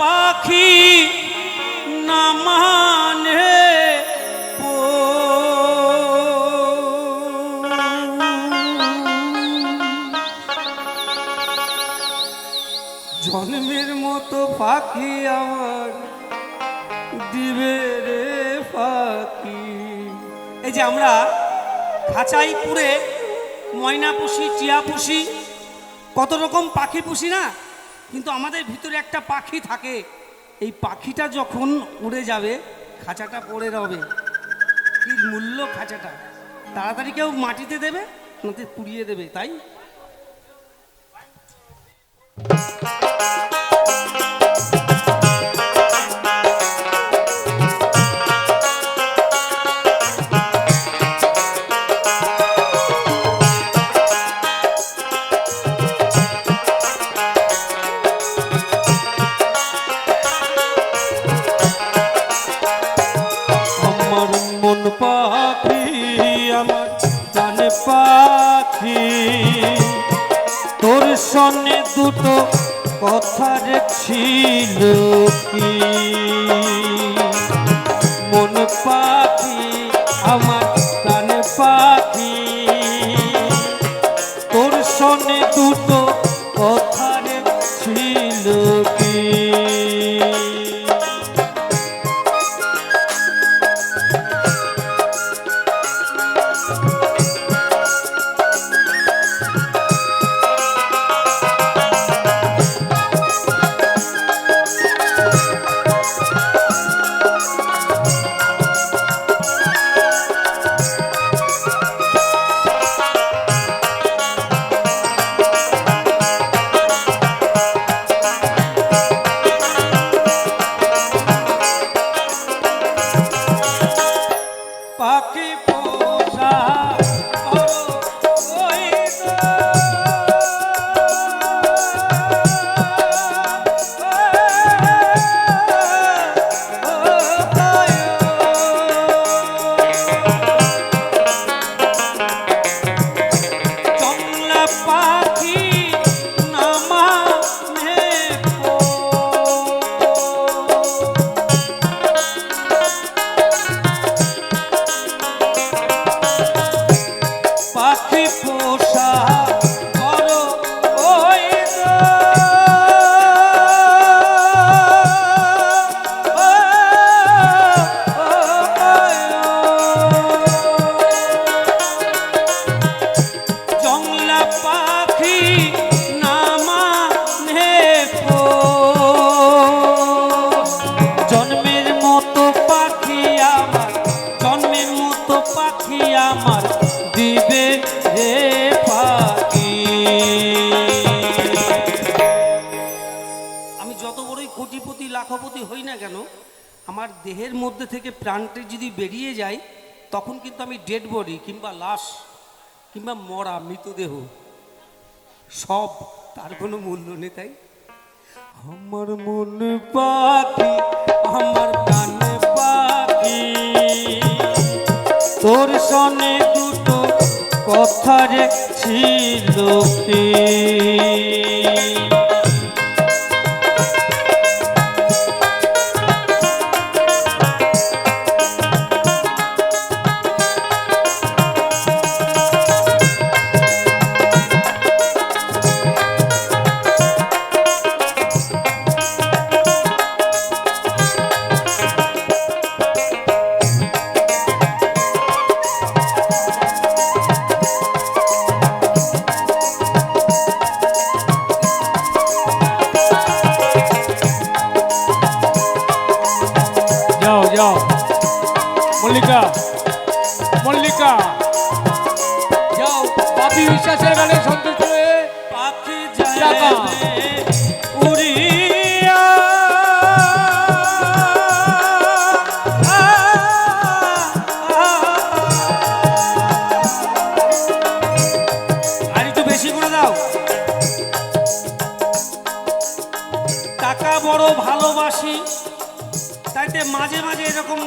পাখি না মানে জন্মের মতো পাখি আমার দিবে রে পাখি। এই যে আমরা খাঁচাই পুরে ময়না পুষি টিয়া পুষি কত রকম পাখি পুষি না? কিন্তু আমাদের ভিতরে একটা পাখি থাকে। এই পাখিটা যখন উড়ে যাবে, খাঁচাটা পড়ে রবে। কি মূল্য খাঁচাটা? তাড়াতাড়ি কেউ মাটিতে দেবে নতে পুড়িয়ে দেবে, তাই? সনে দুটো কথা ছিল কি? মন পাখি লাখপতি হই না কেন, আমার দেহের মধ্যে থেকে প্রাণটি যদি বেরিয়ে যায়, তখন কিন্তু আমি ডেড বডি কিংবা লাশ কিংবা মরা মৃতদেহ। সব তার কোনো মূল্য নেই, তাই? আমার মন পাখি, আমার প্রাণ পাখি। তোর সনে দুটো কথা রে ছিল যাও মল্লিকা মল্লিকা যাও বাপি বিশ্বাসের গানে সন্তুষ্ট হয়ে পাখি। যায় মাঝে মাঝে এরকম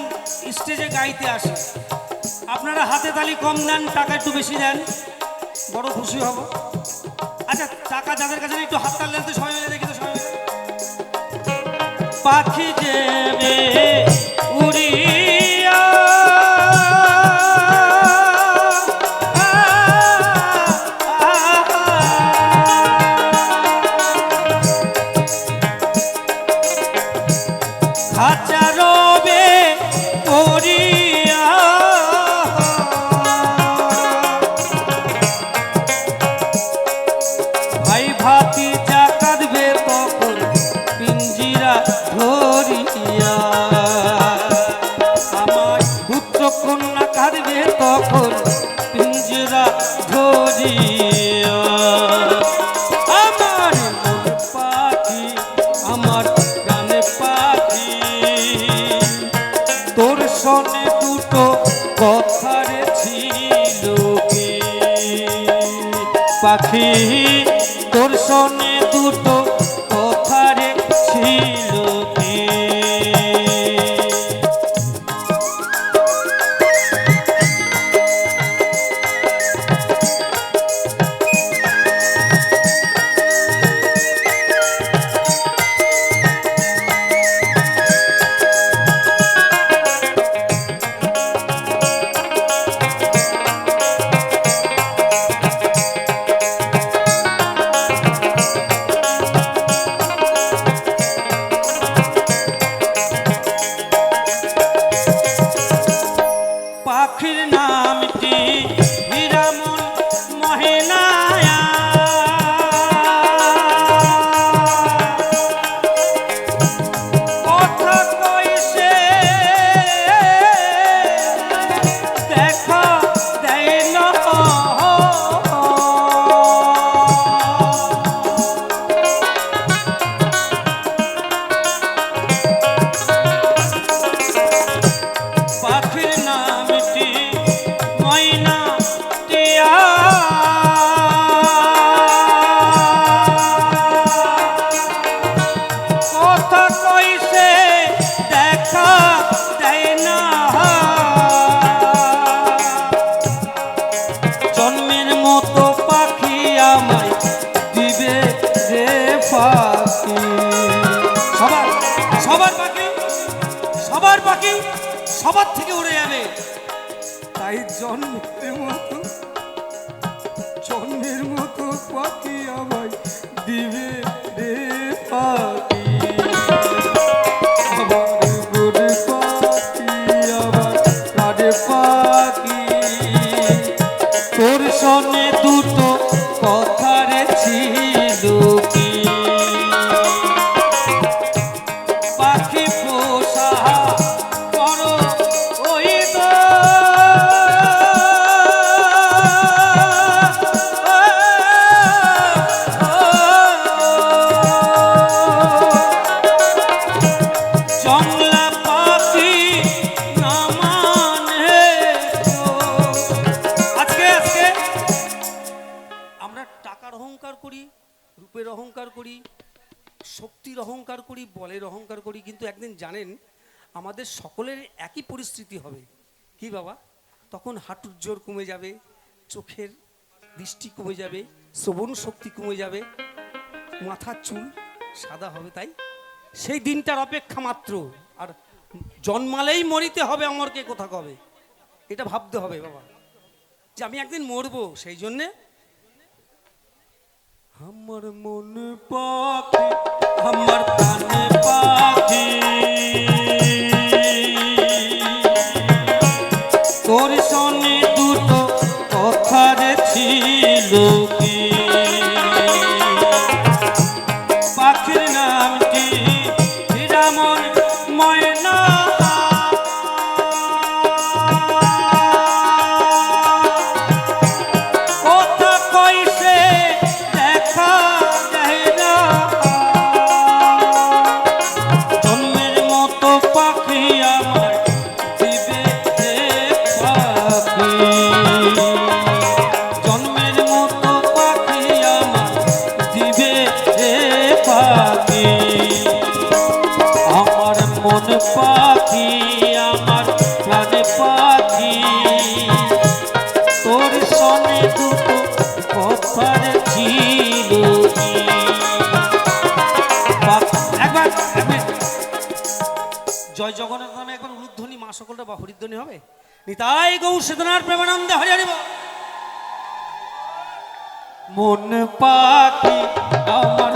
স্টেজে গাইতে আসি। আপনারা হাতে তালি কম দেন টাকা একটু বেশি দেন বড় খুশি হব। আচ্ছা টাকা যাদের কাছে একটু হাত তাল দেন তো সবাই মিলে, দেখি তো সবাই পাখি দেবে উড়িয়া। রবে পড়িয়া ভাই ভাতি কাঁদবে তখন পিঞ্জিরা ধরিয়া। আমার পুত্র কন্যা কাঁদবে তখন তোর সনে দুটো অহংকার করি, শক্তির অহংকার করি, বলের অহংকার করি, কিন্তু একদিন জানেন, আমাদের সকলের একই পরিস্থিতি হবে। কি বাবা? তখন হাঁটুর জোর কমে যাবে, চোখের দৃষ্টি কমে যাবে, শ্রবণ শক্তি কমে যাবে, মাথার চুল সাদা হবে, তাই? সেই দিনটার অপেক্ষা মাত্র, আর জন্মালেই মরিতে হবে আমারকে কোথা কবে? এটা ভাবতে হবে বাবা, যে আমি একদিন মরবো, সেই জন্যে আমার মন পাখি আমার প্রাণে পাখি। পাখি আমার, প্রাণে পাখি। তোর সনে দুটো কথার জয় জগন্নাথ নামে একবার উলুধ্বনি মা সকলটা বা হরিধ্বনি হবে। নিতাই গৌ সেদনার প্রেমানন্দে হরি মন পাখি আমার